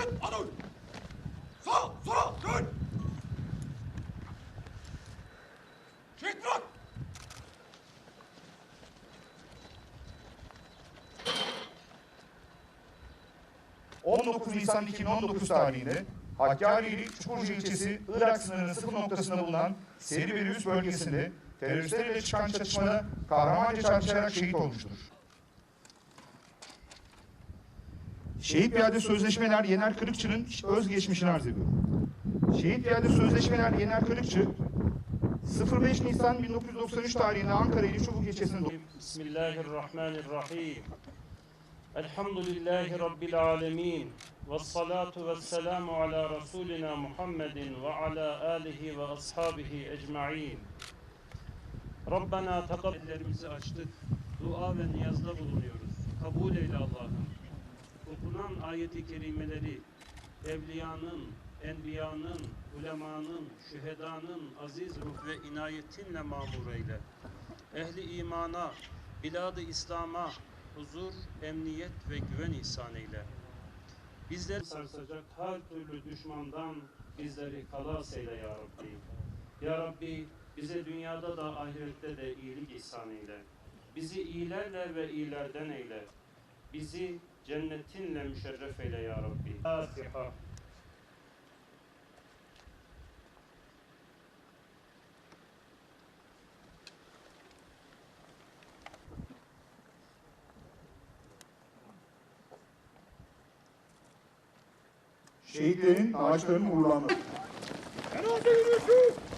Bakın adım. Sağ, sola, dön. Çek bırak. 19 Nisan 2019 tarihinde Hakkari'li Çukurcu ilçesi Irak sınırının sıfır noktasında bulunan Seri Üst bölgesinde teröristlerle çıkan çatışmada kahramanca çarpışarak şehit olmuştur. Şehit Piyade Sözleşmeler Yener Kırıkçı'nın özgeçmişini arz ediyorum. Şehit Piyade Sözleşmeler Yener Kırıkçı 05 Nisan 1993 tarihinde Ankara ili Çubuk ilçesinde doğdu. Bismillahirrahmanirrahim. Elhamdülillahi Rabbil alemin. Ve salatu ve selamu ala Resulina Muhammedin ve ala alihi ve ashabihi ecma'in. Rabbena takabellerimizi açtık. Dua ve niyazda bulunuyoruz. Kabul eyle Allah'ım. Okunan ayeti kerimeleri evliyanın, enbiyanın, ulemanın, şühedanın aziz ruh ve inayetinle mamur eyle. Ehli imana, biladı İslam'a huzur, emniyet ve güven ihsan eyle. Bizleri sarsacak her türlü düşmandan bizleri kalas eyle ya Rabbi. Ya Rabbi bize dünyada da ahirette de iyilik ihsan eyle. Bizi iyilerle ve iyilerden eyle. Bizi cennetinle müşerref eyle ya Rabbi. Fatiha. Şehitlerin ağaçlarının uğurlanması. Cenaze yürüyüşü. Var.